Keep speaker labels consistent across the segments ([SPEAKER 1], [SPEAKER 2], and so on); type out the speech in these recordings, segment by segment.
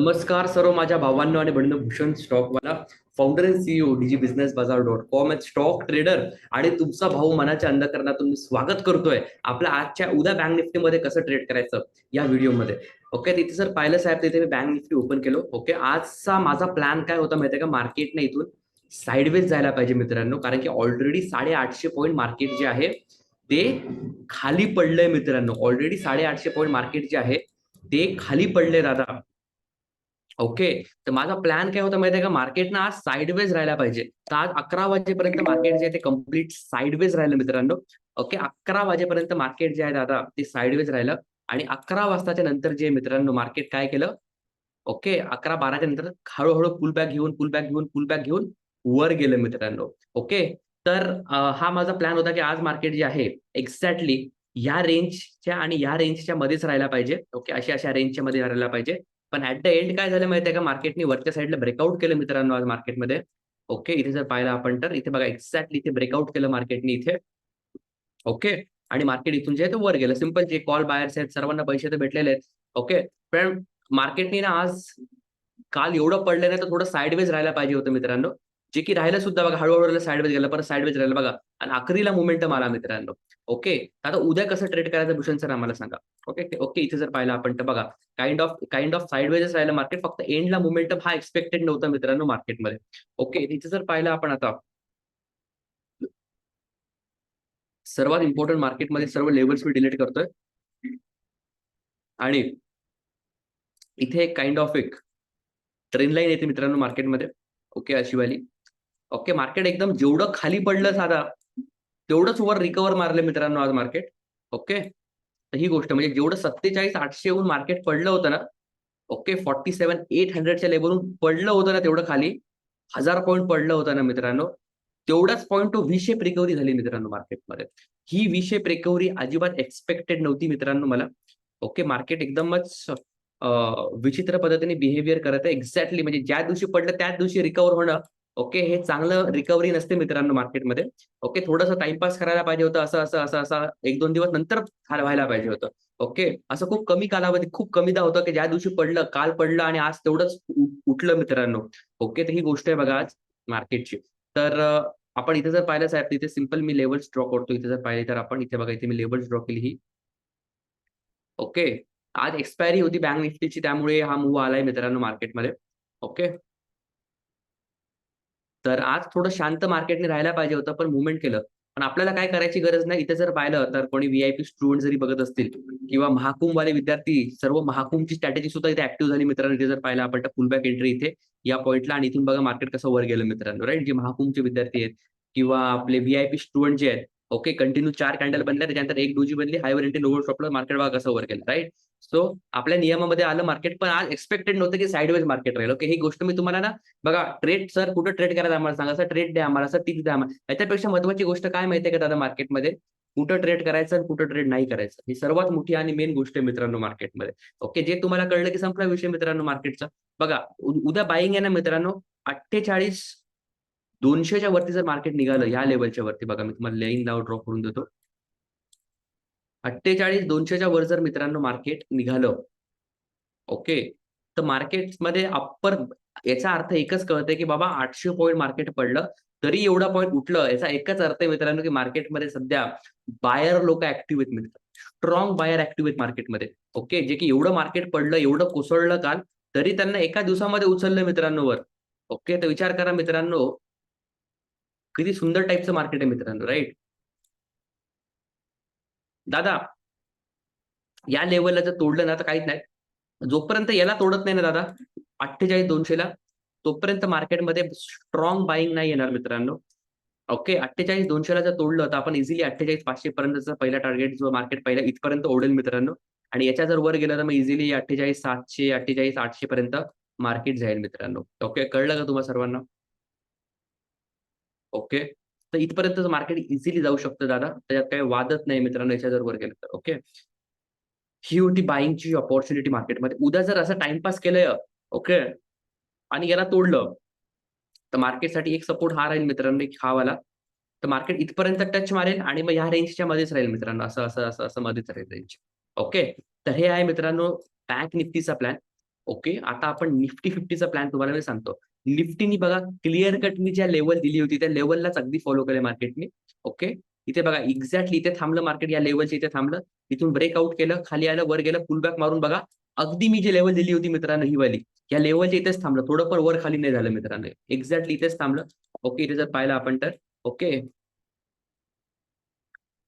[SPEAKER 1] नमस्कार सर्व माझ्या भावांनो आणि बंधू Bhushan Stockwala founder and CEO DG business bazaar dot com stock trader आणि तुमचा भाऊ मनाच्या अंधकरणातून मी स्वागत करतोय आपल्या आजच्या उद्या बँक निफ्टीमध्ये कसं ट्रेड करायचं या व्हिडिओमध्ये ओके तिथे सर पाहिलं साहेब तिथे मी बँक निफ्टी ओपन केलो. ओके आजचा माझा प्लॅन काय होता माहितीये का? मार्केटने इथून साईडवेज जायला पाहिजे मित्रांनो कारण की ऑलरेडी साडेआठशे पॉईंट मार्केट जे आहे ते खाली पडलंय मित्रांनो. ऑलरेडी साडेआठशे पॉईंट मार्केट जे आहे ते खाली पडले दादा. ओके. तर माझा प्लॅन काय होता माहितीये का? मार्केटनं आज साईडवेज राहायला पाहिजे. तर आज अकरा वाजेपर्यंत मार्केट जे आहे ते कंप्लीट साईडवेज राहिलं मित्रांनो. ओके अकरा वाजेपर्यंत मार्केट जे आहे दादा ते साईडवेज राहिलं. आणि अकरा वाजताच्या नंतर जे मित्रांनो मार्केट काय केलं? ओके अकरा बाराच्या नंतर हळूहळू पुलबॅक घेऊन पुलबॅक घेऊन पुलबॅक घेऊन वर गेलं मित्रांनो. ओके तर हा माझा प्लॅन होता की आज मार्केट जे आहे एक्झॅक्टली या रेंजच्या आणि या रेंजच्या मध्येच राहायला पाहिजे. ओके अशा अशा रेंजच्या मध्ये राहायला पाहिजे. पण ऍट द एंड काय झालं माहितीये का? मार्केटनी वरच्या साईडला ब्रेकआउट केलं मित्रांनो आज मार्केटमध्ये. ओके इथे जर पाहिलं आपण तर इथे बघा एक्झॅक्टली इथे ब्रेकआउट केलं मार्केटनी इथे. ओके आणि मार्केट इथून जे आहे ते वर गेलं. सिंपल जे कॉल बायर्स आहेत सर्वांना पैसे तर भेटलेले आहेत. ओके पण मार्केटनी ना आज काल एवढं पडलं नाही तर थोडं साईडवेज राहायला पाहिजे होतं मित्रांनो. जे की राहिलं सुद्धा बघा हळूहळू साईडवेज गेलं परत साईडवेज राहिलं. बघा आणि आखरीला मुवमेंटम आला मित्रांनो. ओके आता उद्या कसं ट्रेड करायचं भूषण सर आम्हाला सांगा. ओके ओके इथे जर पाहिलं आपण तर बघा काइंड ऑफ काइंड ऑफ साईडवेजच राहिलं मार्केट फक्त एंडला मुवमेंटम हा एक्सपेक्टेड नव्हता मित्रांनो मार्केटमध्ये ओके इथे जर पाहिलं आपण आता. सर्वात इम्पॉर्टंट मार्केटमध्ये सर्व लेवल्स मी डिलीट करतोय. आणि इथे एक काइंड ऑफ एक ट्रेन लाईन येते मित्रांनो मार्केटमध्ये ओके अशी वाली. ओके मार्केट एकदम जेवढं खाली पडलं साधा तेवढंच वर रिकवर मारलं मित्रांनो आज मार्केट. ओके? तर ही गोष्ट म्हणजे जेवढं सत्तेचाळीस आठशे मार्केट पडलं होतं ना ओके फॉर्टी सेव्हन एट हंड्रेडच्या लेवलून पडलं होतं ना तेवढं खाली हजार पॉईंट पडलं होतं ना मित्रांनो. तेवढाच point two V shape recovery झाली मित्रांनो मार्केटमध्ये. ही व्ही शेप रिकव्हरी अजिबात एक्सपेक्टेड नव्हती मित्रांनो मला. ओके मार्केट एकदमच विचित्र पद्धतीने बिहेवियर करत आहे. एक्झॅक्टली म्हणजे ज्या दिवशी पडलं त्याच दिवशी रिकवर होणं ओके हे चांगलं रिकव्हरी नसते मित्रांनो मार्केटमध्ये. ओके थोडंसं टाइमपास करायला पाहिजे होतं असं असं असं असं एक दोन दिवस नंतर व्हायला पाहिजे होतं. ओके असं खूप कमी कालावधी खूप कमीदा होतं की ज्या दिवशी पडलं काल पडलं आणि आज तेवढंच उठलं मित्रांनो. ओके तर ही गोष्ट आहे बघा आज मार्केटची. तर आपण इथे जर पाहिलं साहेब तिथे सिंपल मी लेवल्स ड्रॉ करतो. इथे जर पाहिले तर आपण इथे बघा इथे मी लेवल्स ड्रॉ केली ही. ओके आज एक्सपायरी होती बँक निफ्टीची त्यामुळे हा मूव्ह आलाय मित्रांनो मार्केटमध्ये. ओके तर आज थोडं शांत मार्केटने राहायला पाहिजे होतं पण मुवमेंट केलं. पण आपल्याला काय करायची गरज नाही इथे जर पाहिलं तर कोणी व्हीआयपी स्टुडंट जरी बघत असतील किंवा महाकुंभवाले विद्यार्थी सर्व महाकुंभची स्ट्रॅटेजी सुद्धा इथे ऍक्टिव्ह झाली मित्रांनो इथे जर पाहिलं आपण फुलबॅक एंट्री इथे या पॉईंटला आणि इथून बघा मार्केट कसं वर गेलं मित्रांनो राईट जे महाकुंभचे विद्यार्थी आहेत किंवा आपले व्हीआयपी स्टुडंट जे आहेत ओके कंटिन्यू चार कॅन्डल बनल्या त्याच्यानंतर एक डोजी बनली हायवर एंट्री लोवर स्टॉपला मार्केट बघा कसं वर केलं राईट सो आपल्या नियमामध्ये आलं मार्केट पण आज एक्सपेक्टेड नव्हतं की साईडवेज मार्केट राहील. ओके ही गोष्ट मी तुम्हाला ना बघा ट्रेड सर कुठं ट्रेड करायचं आम्हाला सांगा? सर ट्रेड द्या आम्हाला सर टिप्स द्या आम्हाला. याच्यापेक्षा महत्वाची गोष्ट काय माहितीये का दादा मार्केटमध्ये कुठं ट्रेड करायचं आणि कुठं ट्रेड नाही करायचं. ही सर्वात मोठी आणि मेन गोष्ट आहे मित्रांनो मार्केटमध्ये ओके जे तुम्हाला कळलं की संपला विषय मित्रांनो मार्केटचा बघा उद्या बाईंग आहे ना मित्रांनो? अठ्ठेचाळीस दोनशेच्या वरती जर मार्केट निघालं या लेवलच्या वरती बघा मी तुम्हाला लेईन नाव ड्रॉ करून देतो. अठ्ठेचाळीस दोनशेच्या वर जर मित्रांनो मार्केट निघालं ओके तर मार्केटमध्ये अप्पर याचा अर्थ एकच कळतंय की बाबा आठशे पॉईंट मार्केट पडलं तरी एवढा पॉईंट उठलं याचा एकच अर्थ आहे मित्रांनो की मार्केटमध्ये सध्या बायर लोक ऍक्टिव्ह आहेत मित्र. स्ट्रॉंग बायर ऍक्टिव्ह आहेत मार्केटमध्ये ओके जे की एवढं मार्केट पडलं एवढं कोसळलं काल तरी त्यांना एका दिवसामध्ये उचललं मित्रांनो वर. ओके तर विचार करा मित्रांनो किती सुंदर टाईपचं मार्केट आहे मित्रांनो राईट दादा या लेवलला जर तोडलं ना तर काहीच नाही. जोपर्यंत याला तोडत नाही ना दादा अठ्ठेचाळीस दोनशेला तोपर्यंत मार्केटमध्ये स्ट्रॉंग बाईंग नाही येणार मित्रांनो. ओके अठ्ठेचाळीस दोनशेला जर तोडलं तर आपण इझिली अठ्ठेचाळीस पाचशे पर्यंतचा पहिला टार्गेट जो मार्केट पहिला इथपर्यंत ओढेल मित्रांनो आणि याच्या जर वर गेलं तर मग इझिली अठ्ठेचाळीस सातशे अठ्ठेचाळीस आठशे पर्यंत मार्केट जाईल मित्रांनो. ओके कळलं का तुम्हाला सर्वांना? ओके? तर इथपर्यंत मार्केट इझिली जाऊ शकतं दादा. त्याच्यात काही वादच नाही मित्रांनो याच्या जर वर गेलं तर ओके? ही होती बाईंगची ऑपॉर्च्युनिटी मार्केटमध्ये उद्या जर असं टाइमपास केलं ओके? आणि याला तोडलं तर मार्केटसाठी एक सपोर्ट हा राहील मित्रांनो एक हा वाला. तर मार्केट इथपर्यंत टच मारेल आणि मग ह्या रेंजच्या मध्येच राहील मित्रांनो. असं असं असं असं मध्येच राहील रेंज ओके? तर हे आहे मित्रांनो बँक निफ्टीचा प्लॅन ओके? आता आपण निफ्टी फिफ्टीचा प्लॅन तुम्हाला मी सांगतो. निफ्टीनी बघा क्लिअर कट मी ज्या लेवल दिली होती त्या लेवललाच अगदी फॉलो केले मार्केटने ओके इथे बघा एक्झॅक्टली इथे थांबलं मार्केट या लेवलच्या इथे थांबलं. इथून ब्रेकआउट केलं खाली आलं वर गेलं पुलबॅक मारून बघा. अगदी मी जी लेवल दिली होती मित्रांनो ही वाली या लेवलच्या इथेच थांबलं. थोडं पण वर खाली नाही झालं मित्रांनो. एक्झॅक्टली इथेच थांबलं. ओके इथे जर पाहिलं आपण तर. ओके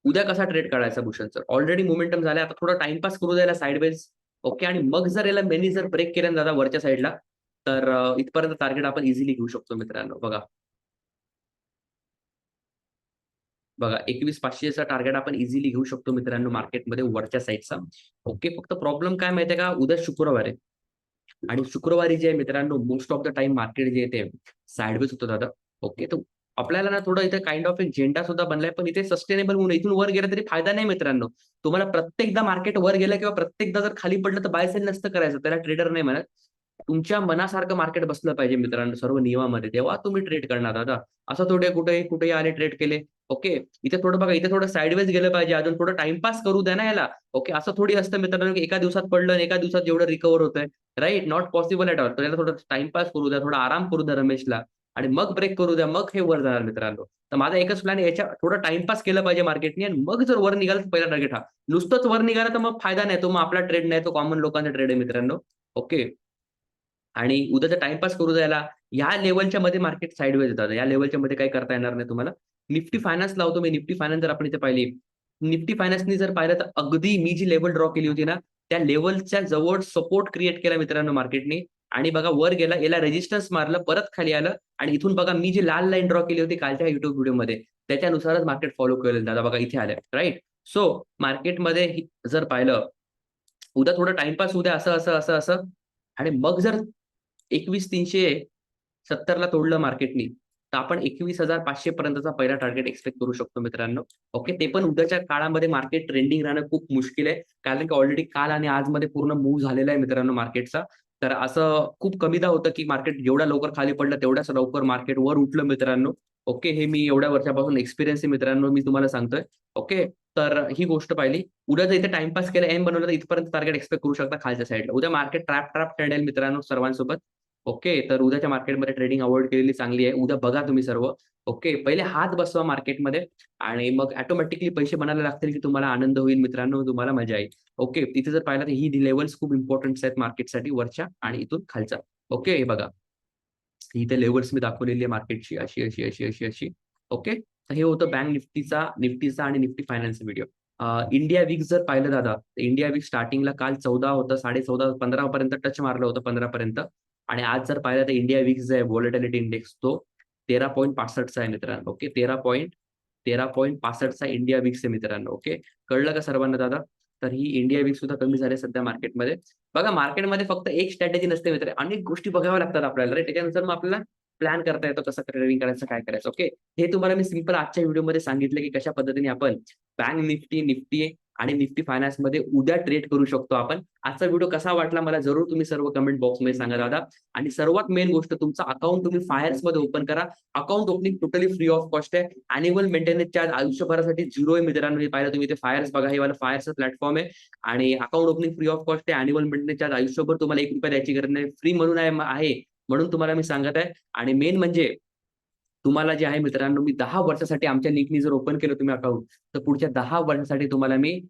[SPEAKER 1] उद्या कसा ट्रेड काढायचा भूषण सर ऑलरेडी मोमेंटम झालाय. आता थोडा टाइमपास करू द्यायला साईडवेज ओके आणि मग जर याला मेनी जर ब्रेक केलं ना दादा वरच्या साईडला तर इथपर्यंत टार्गेट आपण इझिली घेऊ शकतो मित्रांनो. बघा. बघा एकवीस पाचशेचा टार्गेट आपण इझिली घेऊ शकतो मित्रांनो मार्केटमध्ये वरच्या साईडचा ओके फक्त प्रॉब्लेम काय माहितीये का? उद्या शुक्रवार आहे. आणि शुक्रवारी जे आहे मित्रांनो most of the time market जे येते ते साईडवेज होतं दादा. ओके तर आपल्याला ना थोडं इथे काइंड ऑफ एक झेंडा सुद्धा बनलाय पण इथे सस्टेनेबल म्हणून इथून वर गेलं तरी फायदा नाही मित्रांनो. तुम्हाला प्रत्येकदा मार्केट वर गेलं किंवा प्रत्येकदा जर खाली पडलं तर बाय सेल नसतं करायचं त्याला ट्रेडर नाही म्हणत. तुमच्या मनासारखं मार्केट बसलं पाहिजे मित्रांनो सर्व नियमामध्ये. तेव्हा तुम्ही ट्रेड करणार. दादा असं थोडे कुठे कुठे आले ट्रेड केले. ओके इथे थोडं बघा इथे थोडं साईडवेज गेलं पाहिजे. अजून थोडं टाइमपास करू द्या ना याला. ओके असं थोडी असतं मित्रांनो की एका दिवसात पडलं आणि एका दिवसात जेवढं रिकवर होतंय. Right not possible at all त्याला थोडं टाइमपास करू द्या. थोडा आराम करू द्या रमेशला. आणि मग ब्रेक करू द्या. मग हे वर जाणार मित्रांनो. तर माझा एकच प्लॅन याच्या थोडं टाइमपास केलं पाहिजे मार्केटने आणि मग जर वर निघाला तर पहिला टार्गेट हा. नुसतंच वर निघाला तर मग फायदा नाही. तो मग आपला ट्रेड नाही. तो कॉमन लोकांचा ट्रेड आहे मित्रांनो. ओके आणि उद्याचा टाइमपास करू द्यायला या लेवलच्या मध्ये मार्केट साईडवेज येतात. या लेवलच्या मध्ये काही करता येणार नाही तुम्हाला. निफ्टी फायनान्स लावतो मी. निफ्टी फायनान्स जर आपण इथे पाहिली निफ्टी फायनान्सनी जर पाहिलं तर अगदी मी जी लेवल ड्रॉ केली होती ना त्या लेवलच्या जवळ सपोर्ट क्रिएट केला मित्रांनो मार्केटने आणि बघा वर गेला याला रेजिस्टन्स मारलं परत खाली आलं. आणि इथून बघा मी जी लाल लाईन ड्रॉ केली होती कालच्या युट्यूब व्हिडिओमध्ये त्याच्यानुसारच मार्केट फॉलो केलं दादा. बघा इथे आलं राईट सो मार्केटमध्ये जर पाहिलं उद्या थोडं टाइमपास उद्या असं असं असं असं. आणि मग जर एकवीस तीनशे सत्तरला तोडलं मार्केटनी तर आपण एकवीस हजार पाचशे पर्यंतचा पहिला टार्गेट एक्सपेक्ट करू शकतो मित्रांनो. ओके ते पण उद्याच्या काळामध्ये मार्केट ट्रेंडिंग राहणं खूप मुश्किल आहे. कारण की ऑलरेडी काल आणि आजमध्ये पूर्ण मूव्ह झालेला आहे मित्रांनो मार्केटचा तर असं खूप कमीदा होतं की मार्केट जेवढ्या लवकर खाली पडलं तेवढ्याच लवकर मार्केट वर उठलं मित्रांनो. ओके हे मी एवढ्या वर्षापासून एक्सपिरियन्स आहे मित्रांनो मी तुम्हाला सांगतोय. ओके तर ही गोष्ट पाहिली. उद्या जर इथे टाइमपास केलं एम बनवलं तर इथपर्यंत टार्गेट एक्सपेक्ट करू शकता खालच्या साईडला उद्या मार्केट ट्रॅप ट्रॅप ट्रेडेल मित्रांनो सर्वांसोबत. ओके तर उद्याच्या मार्केटमध्ये ट्रेडिंग अवॉइड केलेली चांगली आहे. उद्या बघा तुम्ही सर्व. ओके पहिले हात बसवा मार्केटमध्ये आणि मग ऑटोमॅटिकली पैसे बनायला लागतील की तुम्हाला आनंद होईल मित्रांनो तुम्हाला मजा येईल. ओके तिथे जर पाहिलं तर ही लेवल्स खूप इम्पॉर्टंट आहेत मार्केटसाठी वरच्या आणि इथून खालच्या. ओके हे बघा. इथे लेवल्स मी दाखवलेली आहे मार्केटची अशी अशी अशी अशी अशी. ओके तर हे होतं बँक निफ्टीचा निफ्टीचा आणि निफ्टी फायनान्सचा व्हिडिओ इंडिया वीक जर पाहिलं दादा इंडिया वीक स्टार्टिंगला काल चौदा होतं साडे चौदा पंधरा पर्यंत टच मारलं होतं पंधरा पर्यंत. आणि आज जर पाहिलं तर इंडिया वीक जो आहे व्हॉलेटिलिटी इंडेक्स तो तेरा पॉईंट पासष्टचा आहे मित्रांनो ओके? तेरा पॉईंट तेरा पॉईंट पासष्टचा इंडिया विक्स आहे मित्रांनो ओके? कळलं का सर्वांना दादा? तर ही इंडिया वीक सुद्धा कमी झाले सध्या मार्केटमध्ये बघा मार्केटमध्ये फक्त एक स्ट्रॅटेजी नसते मित्र अनेक गोष्टी बघाव्या लागतात आपल्याला रे. त्याच्यानुसार मग आपल्याला प्लॅन करता येतो कसं ट्रेडिंग करायचं काय करायचं ओके? हे तुम्हाला मी सिंपल आजच्या व्हिडिओमध्ये सांगितलं की कशा पद्धतीने आपण बँक निफ्टी निफ्टी आणि निफ्टी फायनान्समध्ये उद्या ट्रेड करू शकतो आपण. आजचा व्हिडिओ कसा वाटला मला जरूर तुम्ही सर्व कमेंट बॉक्समध्ये सांगा दादा. आणि सर्वात मेन गोष्ट तुमचा अकाउंट तुम्ही फायर्समध्ये ओपन करा. Account opening totally free of cost आहे. अॅन्युअल मेंटेनन्स चार्ज आयुष्यभरासाठी झिरो आहे मित्रांनो. पाहिलं तुम्ही ते फायर्स बघा. हे मला फायर्सचं प्लॅटफॉर्म आहे. आणि account opening free of cost आहे. अॅन्युअल मेंटेनन्स चार्ज आयुष्यभर तुम्हाला एक रुपया द्यायची गरज नाही. फ्री म्हणून आहे म्हणून तुम्हाला मी सांगत आहे. आणि मेन म्हणजे तुम्हाला जे आहे मित्रांनो मी दहा वर्षासाठी आमच्या लिंकनी जर ओपन केलं तुम्ही अकाउंट तर पुढच्या दहा वर्षासाठी तुम्हाला मी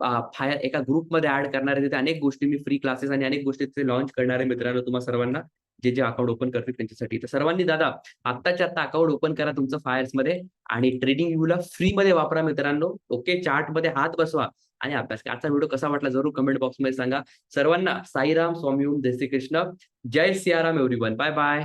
[SPEAKER 1] फायर एका ग्रुपमध्ये ऍड करणार आहे. तिथे अनेक गोष्टी मी फ्री क्लासेस आणि अनेक गोष्टी तिथे लॉन्च करणार आहे मित्रांनो तुम्हाला सर्वांना जे जे अकाउंट ओपन करतील त्यांच्यासाठी. तर सर्वांनी दादा आत्ताच्या आता अकाउंट ओपन करा तुमचं फायर्समध्ये आणि ट्रेडिंग व्ह्यूला फ्री मध्ये वापरा मित्रांनो. ओके चार्टमध्ये हात बसवा आणि अभ्यास आजचा व्हिडिओ कसा वाटला जरूर कमेंट बॉक्समध्ये सांगा. सर्वांना साईराम स्वामी ओम जय श्री कृष्ण जय सियाराम एव्हरीवन बाय बाय